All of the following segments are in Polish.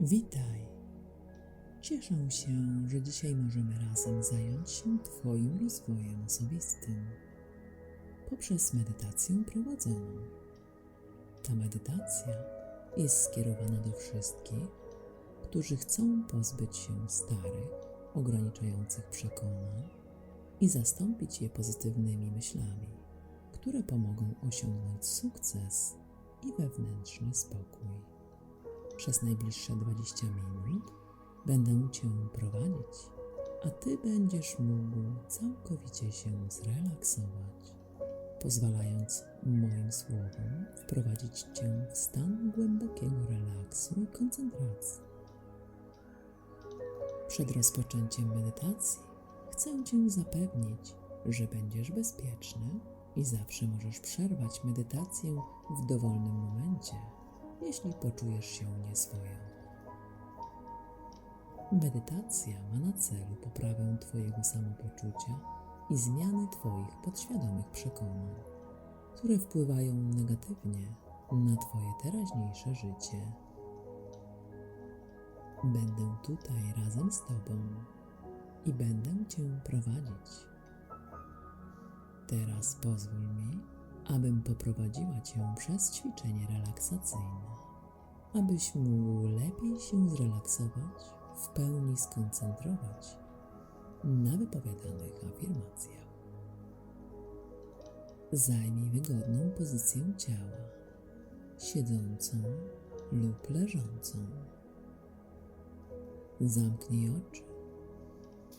Witaj. Cieszę się, że dzisiaj możemy razem zająć się Twoim rozwojem osobistym poprzez medytację prowadzoną. Ta medytacja jest skierowana do wszystkich, którzy chcą pozbyć się starych, ograniczających przekonań i zastąpić je pozytywnymi myślami, które pomogą osiągnąć sukces i wewnętrzny spokój. Przez najbliższe 20 minut będę Cię prowadzić, a Ty będziesz mógł całkowicie się zrelaksować, pozwalając moim słowom wprowadzić Cię w stan głębokiego relaksu i koncentracji. Przed rozpoczęciem medytacji chcę Cię zapewnić, że będziesz bezpieczny i zawsze możesz przerwać medytację w dowolnym momencie, jeśli poczujesz się nieswojo. Medytacja ma na celu poprawę Twojego samopoczucia i zmiany Twoich podświadomych przekonań, które wpływają negatywnie na Twoje teraźniejsze życie. Będę tutaj razem z Tobą i będę Cię prowadzić. Teraz pozwól mi, abym poprowadziła Cię przez ćwiczenie relaksacyjne, abyś mógł lepiej się zrelaksować, w pełni skoncentrować na wypowiadanych afirmacjach. Zajmij wygodną pozycję ciała, siedzącą lub leżącą. Zamknij oczy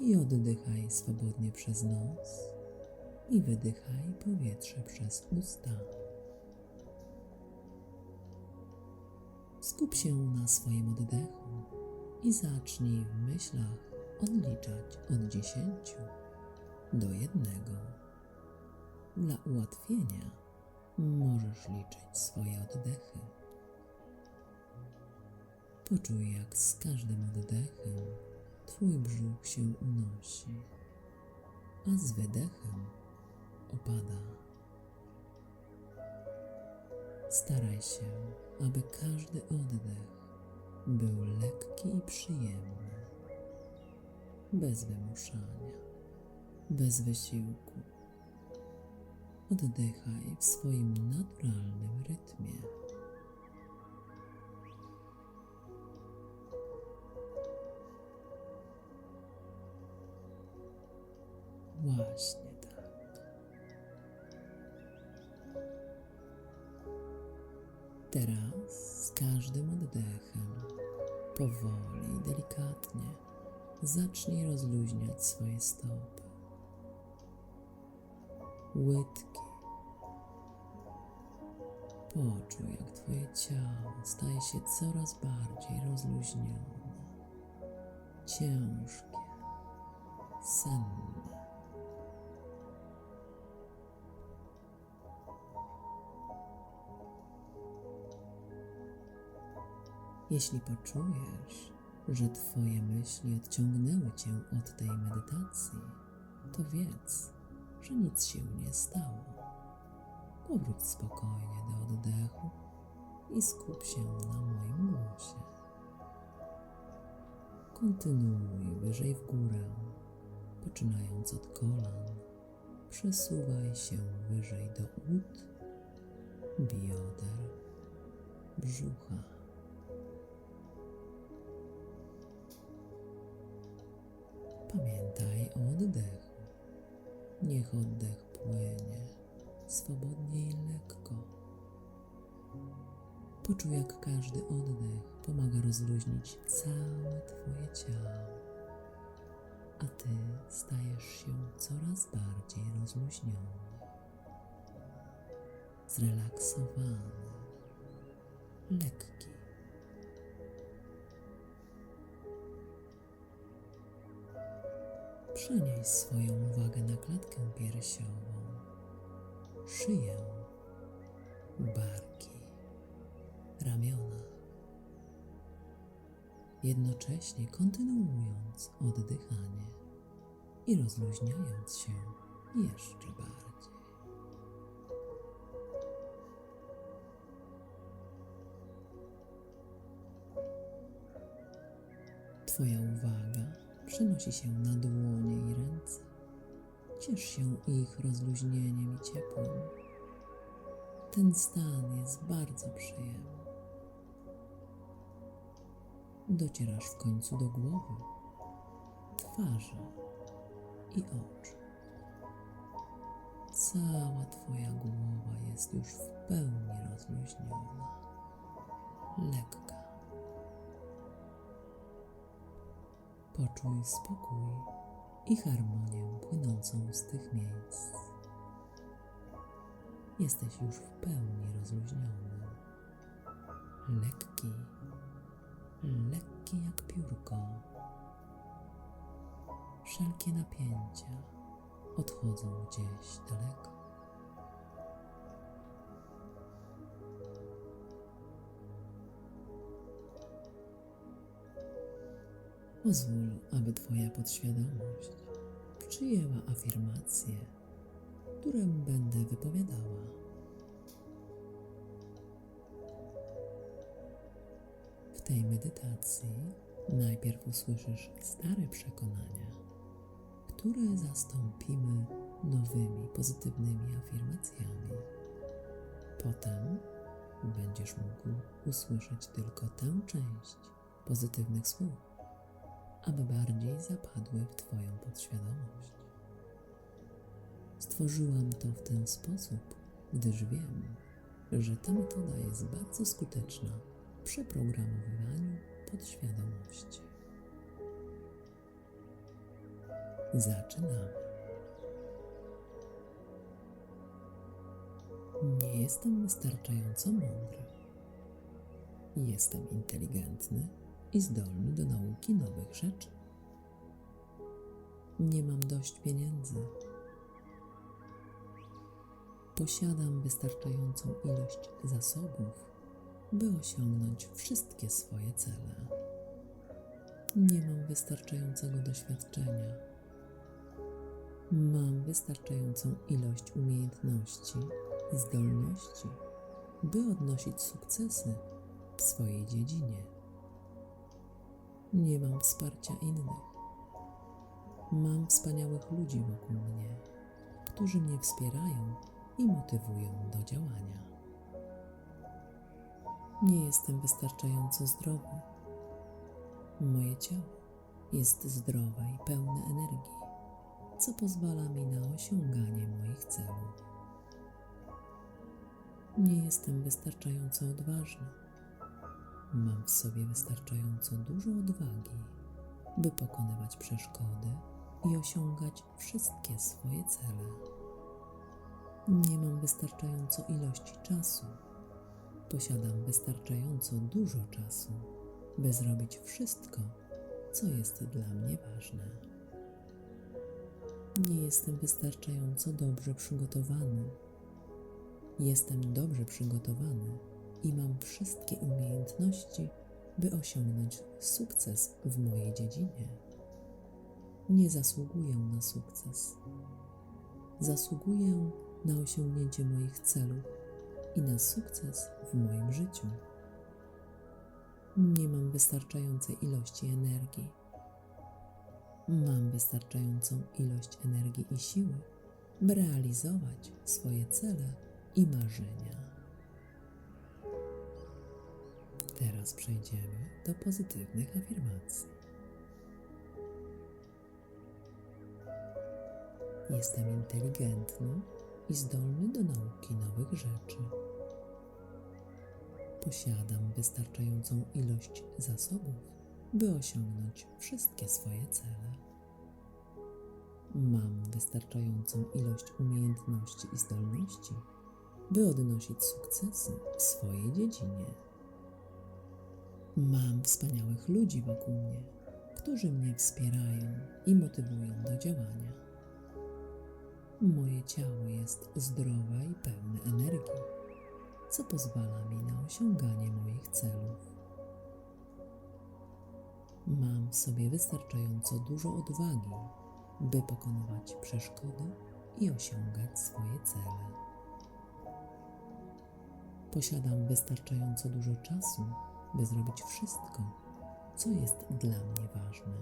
i oddychaj swobodnie przez nos i wydychaj powietrze przez usta. Skup się na swoim oddechu i zacznij w myślach odliczać od dziesięciu do jednego. Dla ułatwienia możesz liczyć swoje oddechy. Poczuj, jak z każdym oddechem Twój brzuch się unosi, a z wydechem opada. Staraj się, aby każdy oddech był lekki i przyjemny, bez wymuszania, bez wysiłku. Oddychaj w swoim naturalnym rytmie. Właśnie Teraz z każdym oddechem, powoli delikatnie, zacznij rozluźniać swoje stopy, łydki. Poczuj, jak Twoje ciało staje się coraz bardziej rozluźnione, ciężkie, senne. Jeśli poczujesz, że Twoje myśli odciągnęły Cię od tej medytacji, to wiedz, że nic się nie stało. Powróć spokojnie do oddechu i skup się na moim głosie. Kontynuuj wyżej w górę, poczynając od kolan. Przesuwaj się wyżej do ud, bioder, brzucha. Pamiętaj o oddechu. Niech oddech płynie swobodnie i lekko. Poczuj, jak każdy oddech pomaga rozluźnić całe Twoje ciało, a Ty stajesz się coraz bardziej rozluźniony, zrelaksowany, lekki. Przenieś swoją uwagę na klatkę piersiową, szyję, barki, ramiona. Jednocześnie kontynuując oddychanie i rozluźniając się jeszcze bardziej. Twoja przenosi się na dłonie i ręce. Ciesz się ich rozluźnieniem i ciepłem. Ten stan jest bardzo przyjemny. Docierasz w końcu do głowy, twarzy i oczu. Cała Twoja głowa jest już w pełni rozluźniona, lekka. Poczuj spokój i harmonię płynącą z tych miejsc. Jesteś już w pełni rozluźniony, lekki, lekki jak piórko. Wszelkie napięcia odchodzą gdzieś daleko. Pozwól, aby Twoja podświadomość przyjęła afirmacje, które będę wypowiadała. W tej medytacji najpierw usłyszysz stare przekonania, które zastąpimy nowymi pozytywnymi afirmacjami. Potem będziesz mógł usłyszeć tylko tę część pozytywnych słów aby bardziej zapadły w Twoją podświadomość. Stworzyłam to w ten sposób, gdyż wiem, że ta metoda jest bardzo skuteczna w przeprogramowywaniu podświadomości. Zaczynamy. Nie jestem wystarczająco mądry. Jestem inteligentny i zdolny do nauki nowych rzeczy. Nie mam dość pieniędzy. Posiadam wystarczającą ilość zasobów, by osiągnąć wszystkie swoje cele. Nie mam wystarczającego doświadczenia. Mam wystarczającą ilość umiejętności i zdolności, by odnosić sukcesy w swojej dziedzinie. Nie mam wsparcia innych. Mam wspaniałych ludzi wokół mnie, którzy mnie wspierają i motywują do działania. Nie jestem wystarczająco zdrowy. Moje ciało jest zdrowe i pełne energii, co pozwala mi na osiąganie moich celów. Nie jestem wystarczająco odważny. Mam w sobie wystarczająco dużo odwagi, by pokonywać przeszkody i osiągać wszystkie swoje cele. Nie mam wystarczająco ilości czasu. Posiadam wystarczająco dużo czasu, by zrobić wszystko, co jest dla mnie ważne. Nie jestem wystarczająco dobrze przygotowany. Jestem dobrze przygotowany i mam wszystkie umiejętności, by osiągnąć sukces w mojej dziedzinie. Nie zasługuję na sukces. Zasługuję na osiągnięcie moich celów i na sukces w moim życiu. Nie mam wystarczającej ilości energii. Mam wystarczającą ilość energii i siły, by realizować swoje cele i marzenia. Teraz przejdziemy do pozytywnych afirmacji. Jestem inteligentny i zdolny do nauki nowych rzeczy. Posiadam wystarczającą ilość zasobów, by osiągnąć wszystkie swoje cele. Mam wystarczającą ilość umiejętności i zdolności, by odnosić sukcesy w swojej dziedzinie. Mam wspaniałych ludzi wokół mnie, którzy mnie wspierają i motywują do działania. Moje ciało jest zdrowe i pełne energii, co pozwala mi na osiąganie moich celów. Mam w sobie wystarczająco dużo odwagi, by pokonywać przeszkody i osiągać swoje cele. Posiadam wystarczająco dużo czasu, by zrobić wszystko, co jest dla mnie ważne.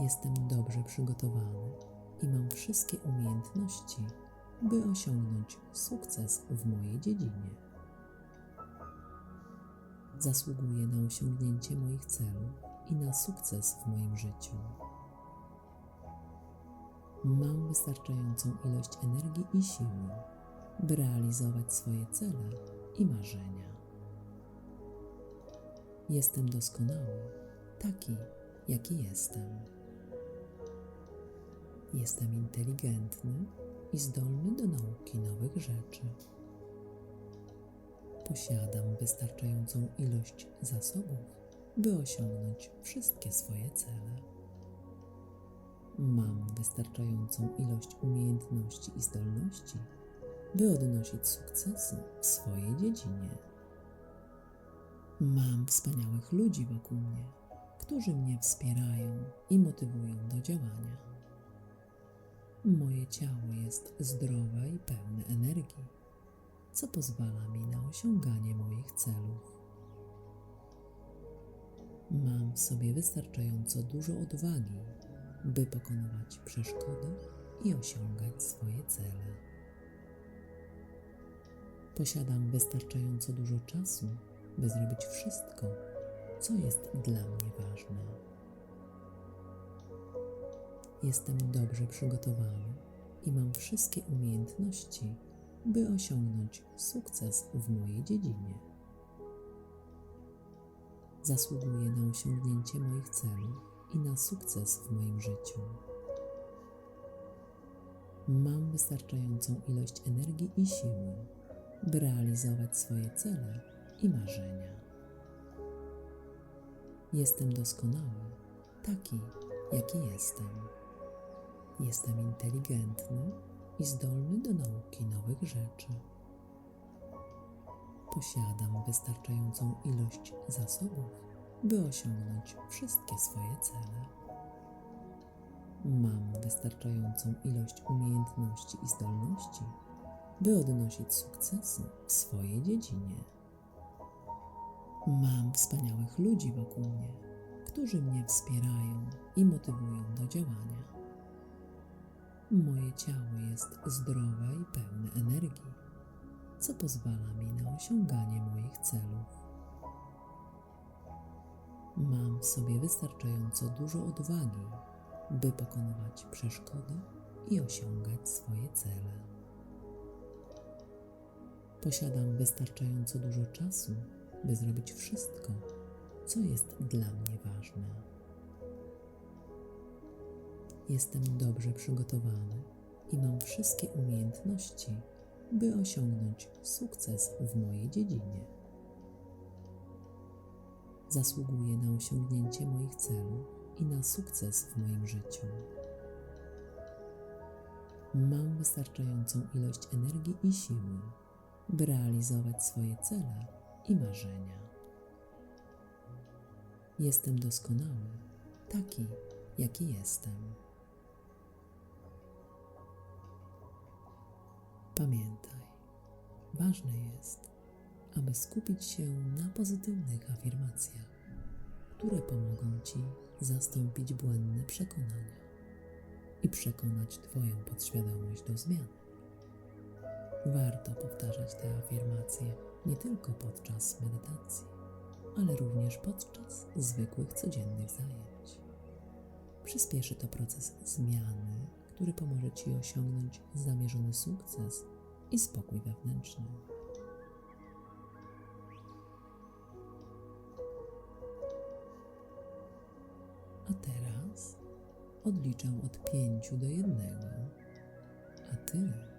Jestem dobrze przygotowany i mam wszystkie umiejętności, by osiągnąć sukces w mojej dziedzinie. Zasługuję na osiągnięcie moich celów i na sukces w moim życiu. Mam wystarczającą ilość energii i siły, by realizować swoje cele i marzenia. Jestem doskonały, taki, jaki jestem. Jestem inteligentny i zdolny do nauki nowych rzeczy. Posiadam wystarczającą ilość zasobów, by osiągnąć wszystkie swoje cele. Mam wystarczającą ilość umiejętności i zdolności, by odnosić sukcesy w swojej dziedzinie. Mam wspaniałych ludzi wokół mnie, którzy mnie wspierają i motywują do działania. Moje ciało jest zdrowe i pełne energii, co pozwala mi na osiąganie moich celów. Mam w sobie wystarczająco dużo odwagi, by pokonywać przeszkody i osiągać swoje cele. Posiadam wystarczająco dużo czasu, by zrobić wszystko, co jest dla mnie ważne. Jestem dobrze przygotowany i mam wszystkie umiejętności, by osiągnąć sukces w mojej dziedzinie. Zasługuję na osiągnięcie moich celów i na sukces w moim życiu. Mam wystarczającą ilość energii i siły, by realizować swoje cele i marzenia. Jestem doskonały, taki, jaki jestem. Jestem inteligentny i zdolny do nauki nowych rzeczy. Posiadam wystarczającą ilość zasobów, by osiągnąć wszystkie swoje cele. Mam wystarczającą ilość umiejętności i zdolności, by odnosić sukcesy w swojej dziedzinie. Mam wspaniałych ludzi wokół mnie, którzy mnie wspierają i motywują do działania. Moje ciało jest zdrowe i pełne energii, co pozwala mi na osiąganie moich celów. Mam w sobie wystarczająco dużo odwagi, by pokonywać przeszkody i osiągać swoje cele. Posiadam wystarczająco dużo czasu, by zrobić wszystko, co jest dla mnie ważne. Jestem dobrze przygotowany i mam wszystkie umiejętności, by osiągnąć sukces w mojej dziedzinie. Zasługuję na osiągnięcie moich celów i na sukces w moim życiu. Mam wystarczającą ilość energii i siły, by realizować swoje cele i marzenia. Jestem doskonały, taki, jaki jestem. Pamiętaj, ważne jest, aby skupić się na pozytywnych afirmacjach, które pomogą Ci zastąpić błędne przekonania i przekonać Twoją podświadomość do zmian. Warto powtarzać te afirmacje nie tylko podczas medytacji, ale również podczas zwykłych codziennych zajęć. Przyspieszy to proces zmiany, który pomoże Ci osiągnąć zamierzony sukces i spokój wewnętrzny. A teraz odliczę od pięciu do jednego, a Ty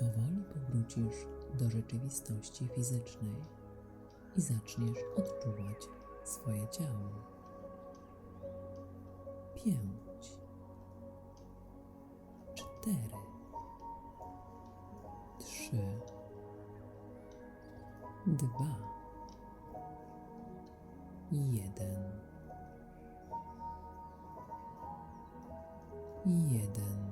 powoli powrócisz do rzeczywistości fizycznej i zaczniesz odczuwać swoje ciało. Pięć, cztery, trzy, dwa, jeden. jeden.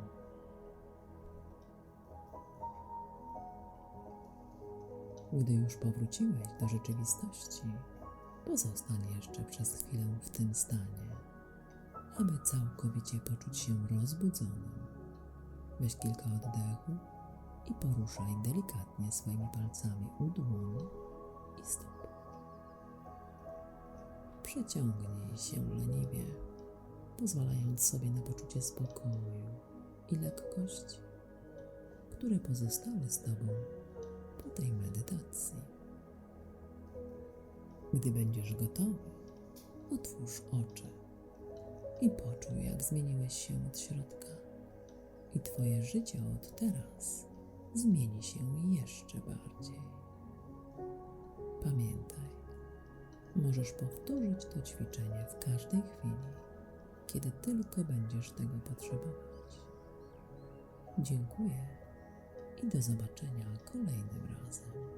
Gdy już powróciłeś do rzeczywistości, Pozostań jeszcze przez chwilę w tym stanie, aby całkowicie poczuć się rozbudzonym. Weź kilka oddechów i poruszaj delikatnie swoimi palcami u dłoni i stóp. Przeciągnij się leniwie, pozwalając sobie na poczucie spokoju i lekkości, które pozostały z Tobą po tej medytacji. Gdy będziesz gotowy, otwórz oczy i poczuj, jak zmieniłeś się od środka. I Twoje życie od teraz zmieni się jeszcze bardziej. Pamiętaj, możesz powtórzyć to ćwiczenie w każdej chwili, kiedy tylko będziesz tego potrzebować. Dziękuję i do zobaczenia kolejnym razem.